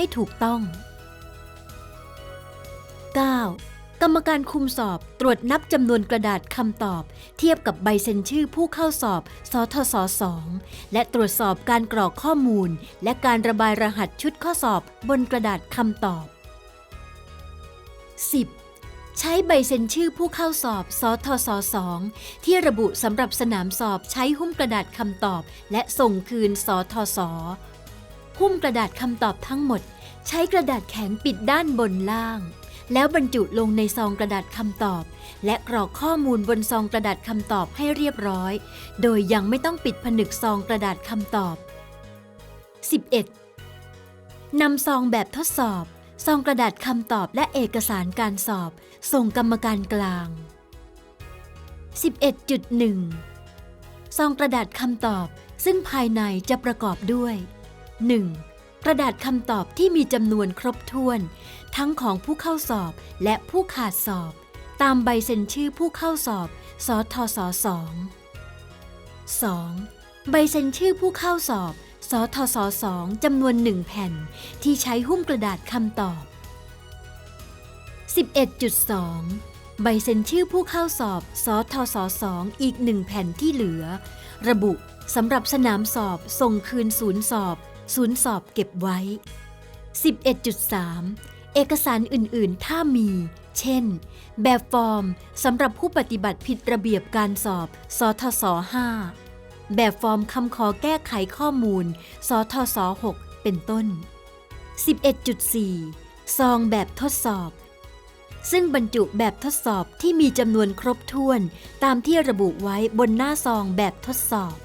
ให้ถูกต้อง 9. กรรมการคุมสอบตรวจนับจำนวนกระดาษคำตอบ เทียบกับใบเซ็นชื่อผู้เข้าสอบสทศ2และตรวจสอบการกรอกข้อมูล และการระบายรหัสชุดข้อสอบบนกระดาษคำตอบ 10. ใช้ใบเซ็นชื่อผู้เข้าสอบสทศ2ที่ระบุสำหรับสนามสอบใช้หุ้มกระดาษคำตอบ และส่งคืนสทศ หุ้มกระดาษคำตอบทั้งหมด ใช้กระดาษแข็งปิดด้านบนล่าง แล้วบรรจุลงในซองกระดาษคำตอบ และกรอกข้อมูลบนซองกระดาษคำตอบให้เรียบร้อย โดยยังไม่ต้องปิดผนึกซองกระดาษคำตอบ 11. นำซองแบบทดสอบ ซองกระดาษคำตอบและเอกสารการสอบ ส่งกรรมการกลาง 11.1 ซองกระดาษคำตอบ ซึ่งภายในจะประกอบด้วย 1. กระดาษคำตอบที่มีจำนวนครบถ้วน ทั้งของผู้เข้าสอบและผู้ขาดสอบ ตามใบเซ็นชื่อผู้เข้าสอบ สทศ2 2. ใบเซ็นชื่อผู้เข้าสอบ สทศ2จำนวนหนึ่งแผ่น ที่ใช้หุ้มกระดาษคำตอบ 11.2 ใบเซ็นชื่อผู้เข้าสอบ สทศ2อีกหนึ่งแผ่นที่เหลือ ระบุสำหรับสนามสอบส่งคืนศูนย์สอบ ศูนย์สอบเก็บไว้ 11.3 เอกสารอื่น ๆ ถ้ามี เช่น แบบฟอร์มสำหรับผู้ปฏิบัติผิดระเบียบการสอบ สทศ 5 แบบฟอร์มคำขอแก้ไขข้อมูล สทศ 6 เป็นต้น 11.4 ซองแบบทดสอบ ซึ่งบรรจุแบบทดสอบที่มีจำนวนครบถ้วนตามที่ระบุไว้บนหน้าซองแบบทดสอบ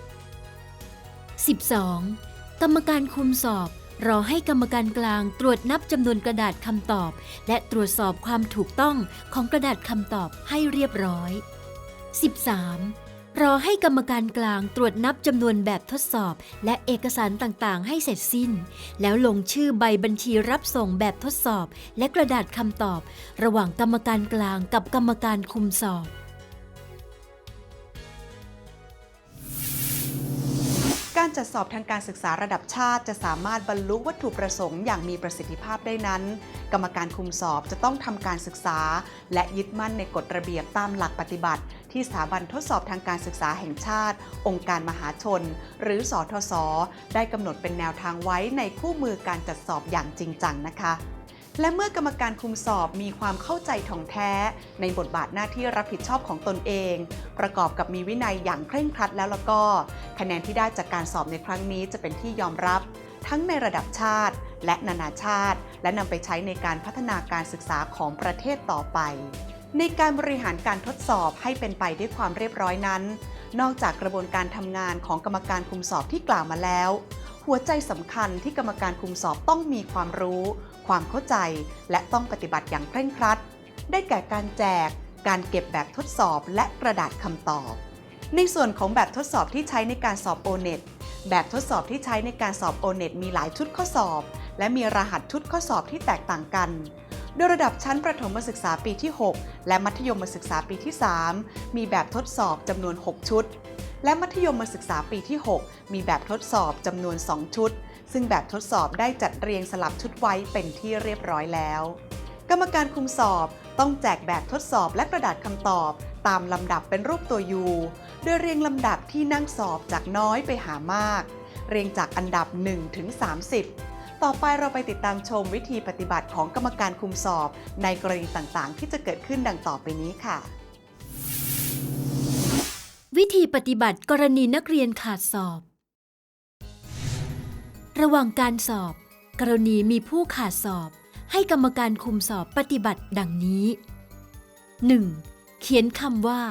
12. กรรมการคุมสอบ รอให้กรรมการกลางตรวจนับจำนวนกระดาษคำตอบ และตรวจสอบความถูกต้องของกระดาษคำตอบให้เรียบร้อย 13. รอให้กรรมการกลางตรวจนับจำนวนแบบทดสอบ และเอกสารต่างๆ ให้เสร็จสิ้น แล้วลงชื่อใบบัญชีรับส่งแบบทดสอบ และกระดาษคำตอบ ระหว่างกรรมการกลางกับกรรมการคุมสอบ การจัดสอบทางการศึกษาระดับชาติ จะสามารถบรรลุวัตถุประสงค์อย่างมีประสิทธิภาพได้นั้น กรรมการคุมสอบจะต้องทำการศึกษา และยึดมั่นในกฎระเบียบตามหลักปฏิบัติ ที่สถาบันทดสอบทางการศึกษาแห่งชาติ องค์การมหาชน หรือสอทศได้กำหนดเป็นแนวทางไว้ในคู่มือการจัดสอบอย่างจริงจังนะคะ และเมื่อกรรมการคุมสอบมีความเข้าใจถ่องแท้ ในบทบาทหน้าที่รับผิดชอบของตนเอง ประกอบกับมีวินัยอย่างเคร่งครัดแล้วแล้วก็ คะแนนที่ได้จากการสอบในครั้งนี้จะเป็นที่ยอมรับ ทั้งในระดับชาติ และนานาชาติ และนำไปใช้ในการพัฒนาการศึกษาของประเทศต่อไป ในการบริหารการทดสอบให้เป็นไปด้วยความเรียบร้อยนั้น นอกจากกระบวนการทำงานของกรรมการคุมสอบที่กล่าวมาแล้ว หัวใจสำคัญที่กรรมการคุมสอบต้องมีความรู้ ความเข้าใจ และต้องปฏิบัติอย่างเคร่งครัด ได้แก่การแจก การเก็บแบบทดสอบและกระดาษคำตอบ ในส่วนของแบบทดสอบที่ใช้ในการสอบ o n e t แบบทดสอบที่ใช้ในการสอบ o n e t มีหลายชุดข้อสอบ และมีรหัสชุดข้อสอบที่แตกต่างกันโดยระดับชั้นประถมศึกษาปีที่ 6 และมัธยมศึกษาปีที่ 3 มีแบบทดสอบจำนวน 6 ชุด และมัธยมศึกษาปีที่ 6 มีแบบทดสอบจำนวน 2 ชุด ซึ่งแบบทดสอบได้จัดเรียงสลับชุดไว้เป็นที่เรียบร้อยแล้ว กรรมการคุมสอบต้องแจกแบบทดสอบและกระดาษคำตอบตามลำดับเป็นรูปตัวยูโดยเรียงลำดับที่นั่งสอบจากน้อยไปหามาก เรียงจากอันดับ 1 ถึง 30 ต่อไปเราไปติดตามชมวิธีปฏิบัติของกรรมการคุมสอบในกรณีต่างๆ ที่จะเกิดขึ้นดังต่อไปนี้ค่ะ วิธีปฏิบัติกรณีนักเรียนขาดสอบ ระหว่างการสอบ กรณีมีผู้ขาดสอบ ให้กรรมการคุมสอบปฏิบัติดังนี้ 1. เขียนคำว่า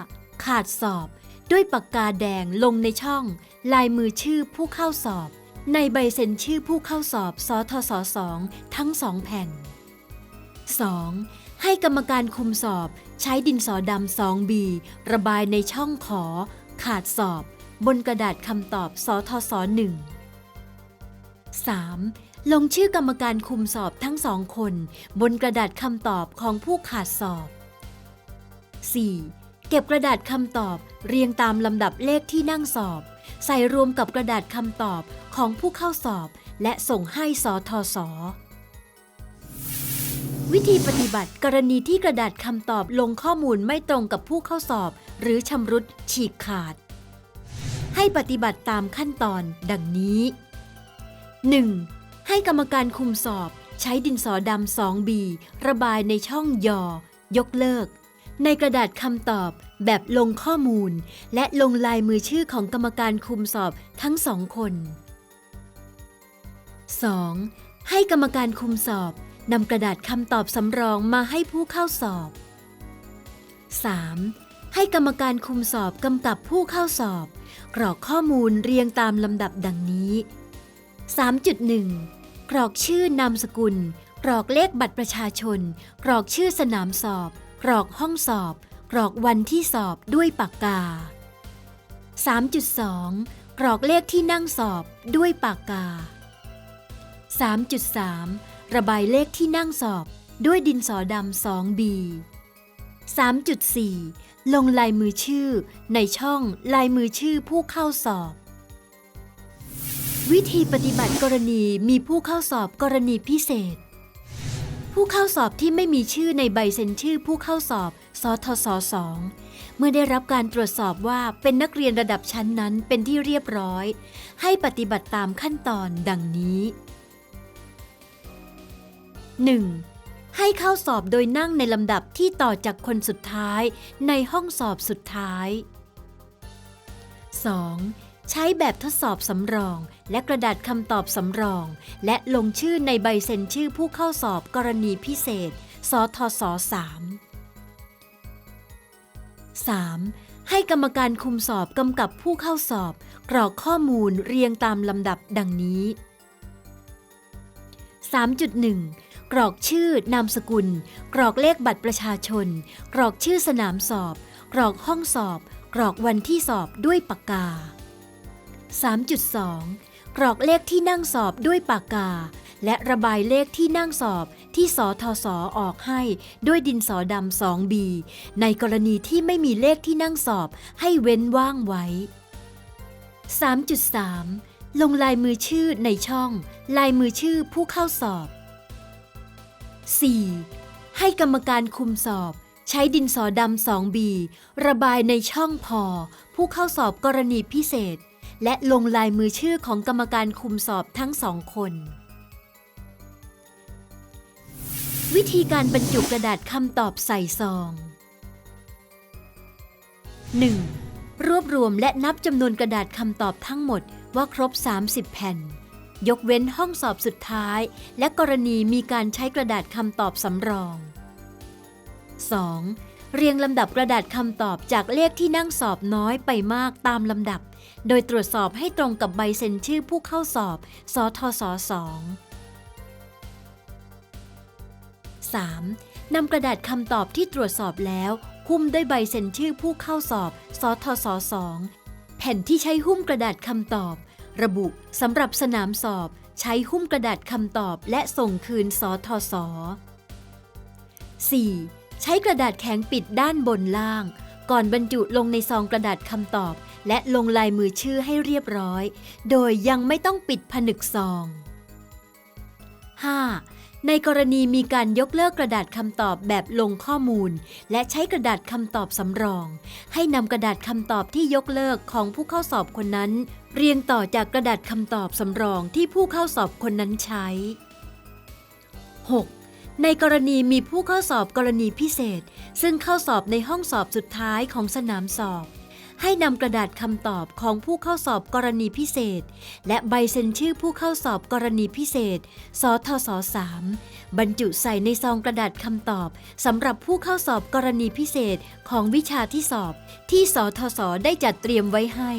ขาดสอบ ด้วยปากกาแดงลงในช่อง ลายมือชื่อผู้เข้าสอบ ในใบเซ็นชื่อผู้เข้าสอบสทศ2ทั้งสองแผ่น 2. ให้กรรมการคุมสอบใช้ดินสอดำ 2B ระบายในช่องขอ ขาดสอบ บนกระดาษคำตอบสทศ1 3. ลงชื่อกรรมการคุมสอบทั้งสองคน บนกระดาษคำตอบของผู้ขาดสอบ 4. เก็บกระดาษคำตอบเรียงตามลำดับเลขที่นั่งสอบ ใส่รวมกับกระดาษคำตอบของผู้เข้าสอบ และส่งให้สทศ วิธีปฏิบัติกรณีที่กระดาษคำตอบลงข้อมูลไม่ตรงกับผู้เข้าสอบ หรือชำรุดฉีกขาด ให้ปฏิบัติตามขั้นตอนดังนี้ 1. ให้กรรมการคุมสอบ ใช้ดินสอดำ 2B ระบายในช่องยอ ยกเลิก ในกระดาษคำตอบแบบลงข้อมูล และลงลายมือชื่อของกรรมการคุมสอบทั้งสองคน 2. ให้กรรมการคุมสอบ นำกระดาษคำตอบสำรองมาให้ผู้เข้าสอบ 3. ให้กรรมการคุมสอบกำกับผู้เข้าสอบ กรอกข้อมูลเรียงตามลำดับดังนี้ 3.1 กรอกชื่อนามสกุล กรอกเลขบัตรประชาชน กรอกชื่อสนามสอบ กรอกห้องสอบ กรอกวันที่สอบด้วยปากกา 3.2 กรอกเลขที่นั่งสอบด้วยปากกา 3.3 ระบายเลขที่นั่งสอบด้วยดินสอดำ 2B 3.4 ลงลายมือชื่อในช่องลายมือชื่อผู้เข้าสอบ วิธีปฏิบัติกรณีมีผู้เข้าสอบกรณีพิเศษ ผู้เข้าสอบที่ไม่มีชื่อในใบเซ็นชื่อผู้เข้าสอบสทศ2เมื่อได้รับการตรวจสอบว่าเป็นนักเรียนระดับชั้นนั้นเป็นที่เรียบร้อย ให้ปฏิบัติตามขั้นตอนดังนี้ 1. ให้เข้าสอบโดยนั่งในลำดับที่ต่อจากคนสุดท้ายในห้องสอบสุดท้าย 2. ใช้แบบทดสอบสำรอง และกระดาษคำตอบสำรอง และลงชื่อในใบเซ็นชื่อผู้เข้าสอบกรณีพิเศษ สทศ3 3. ให้กรรมการคุมสอบกำกับผู้เข้าสอบ กรอกข้อมูลเรียงตามลำดับดังนี้ 3.1 กรอกชื่อนามสกุล กรอกเลขบัตรประชาชน กรอกชื่อสนามสอบ กรอกห้องสอบ กรอกวันที่สอบด้วยปากกา 3.2 กรอกเลขที่นั่งสอบด้วยปากกา และระบายเลขที่นั่งสอบที่สทศออกให้ด้วยดินสอดำ 2B ในกรณีที่ไม่มีเลขที่นั่งสอบให้เว้นว่างไว้ 3.3 ลงลายมือชื่อในช่อง ลายมือชื่อผู้เข้าสอบ 4. ให้กรรมการคุมสอบ ใช้ดินสอดำ 2B ระบายในช่องพอ ผู้เข้าสอบกรณีพิเศษ และลงลายมือชื่อของกรรมการคุมสอบทั้งสองคน วิธีการบรรจุกระดาษคำตอบใส่ซอง 1. รวบรวมและนับจำนวนกระดาษคำตอบทั้งหมดว่าครบ 30 แผ่น ยกเว้นห้องสอบสุดท้าย และกรณีมีการใช้กระดาษคำตอบสำรอง 2. เรียงลำดับกระดาษคำตอบจากเลขที่นั่งสอบน้อยไปมากตามลำดับ โดยตรวจสอบให้ตรงกับใบเซ็นชื่อผู้เข้าสอบ สทศ2 3. นำกระดาษคำตอบที่ตรวจสอบแล้วหุ้มด้วยใบเซ็นชื่อผู้เข้าสอบ สทศ2แผ่นที่ใช้หุ้มกระดาษคำตอบ ระบุสำหรับสนามสอบใช้หุ้มกระดาษคำตอบและส่งคืนสทศ 4. ใช้กระดาษแข็งปิดด้านบนล่าง ก่อนบรรจุลงในซองกระดาษคำตอบ และลงลายมือชื่อให้เรียบร้อย โดยยังไม่ต้องปิดผนึกซอง 5. ในกรณีมีการยกเลิกกระดาษคำตอบแบบลงข้อมูล และใช้กระดาษคำตอบสำรอง ให้นำกระดาษคำตอบที่ยกเลิกของผู้เข้าสอบคนนั้น เรียงต่อจากกระดาษคำตอบสำรองที่ผู้เข้าสอบคนนั้นใช้ 6. ในกรณีมีผู้เข้าสอบกรณีพิเศษ ซึ่งเข้าสอบในห้องสอบสุดท้ายของสนามสอบ ให้นำกระดาษคำตอบของผู้เข้าสอบกรณีพิเศษ และใบเซ็นชื่อผู้เข้าสอบกรณีพิเศษ สทศ3บรรจุใส่ในซองกระดาษคำตอบสำหรับผู้เข้าสอบกรณีพิเศษของวิชาที่สอบ ที่สทศได้จัดเตรียมไว้ให้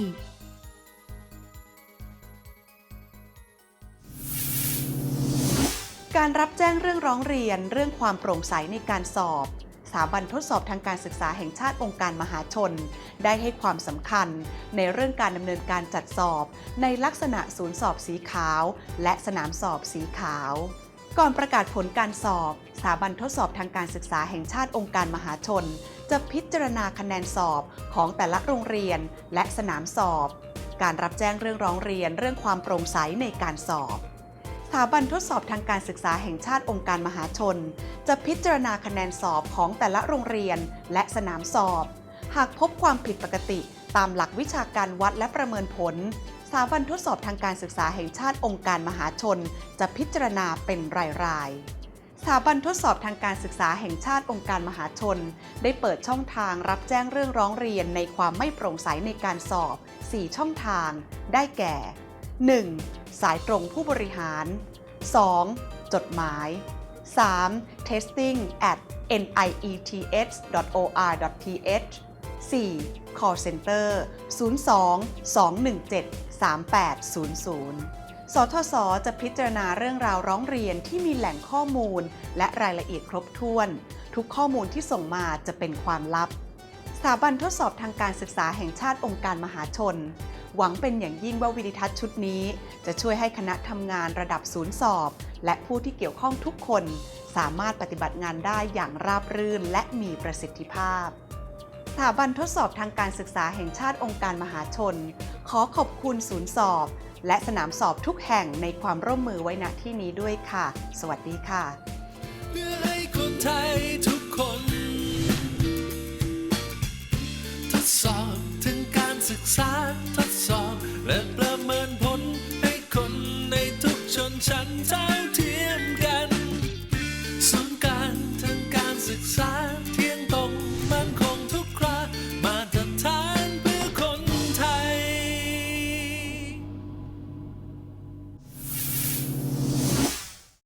การรับแจ้งเรื่องร้องเรียนเรื่องความโปร่งใสในการสอบ ถาบันทดสอบทางการศึกษาแห่งชาติองค์การมหาชน ได้ให้ความสำคัญในเรื่องการดำเนินการจัดสอบ ในลักษณะศูนย์สอบสีขาว และสนามสอบสีขาว ก่อนประกาศผลการสอบ สถาบันทดสอบทางการศึกษาแห่งชาติองค์การมหาชน จะพิจารณาคะแนนสอบของแต่ละโรงเรียนและสนามสอบ การรับแจ้งเรื่องร้องเรียนเรื่องความโปร่งใสในการสอบ ถาบันทดสอบทางการศึกษาแห่งชาติองค์การมหาชน จะพิจารณาคะแนนสอบของแต่ละโรงเรียนและสนามสอบ หากพบความผิดปกติตามหลักวิชาการวัดและประเมินผลสถาบันทดสอบทางการศึกษาแห่งชาติองค์การมหาชน จะพิจารณาเป็นรายๆสถาบันทดสอบทางการศึกษาแห่งชาติองค์การมหาชน ได้เปิดช่องทางรับแจ้งเรื่องร้องเรียนในความไม่โปร่งใสในการสอบ 4 ช่องทาง ได้แก่ 1. สายตรงผู้บริหาร 2. จดหมาย 3. testing at niets.or.th 4. call center 02-217-3800สทศจะพิจารณาเรื่องราวร้องเรียนที่มีแหล่งข้อมูล และรายละเอียดครบถ้วน ทุกข้อมูลที่ส่งมาจะเป็นความลับ สถาบันทดสอบทางการศึกษาแห่งชาติองค์การมหาชน หวังเป็นอย่างยิ่งว่าวิดิทัศน์ชุดนี้ จะช่วยให้คณะทำงานระดับศูนย์สอบ และผู้ที่เกี่ยวข้องทุกคน สามารถปฏิบัติงานได้อย่างราบรื่นและมีประสิทธิภาพสถาบันทดสอบทางการศึกษาแห่งชาติองค์การมหาชน ขอขอบคุณศูนย์สอบ และสนามสอบทุกแห่งในความร่วมมือไว้ณที่นี้ด้วยค่ะ สวัสดีค่ะ เพื่อให้คนไทยทุกคน ทดสอบถึงการศึกษา และประเมินผลให้คนในทุกชนชั้นท่า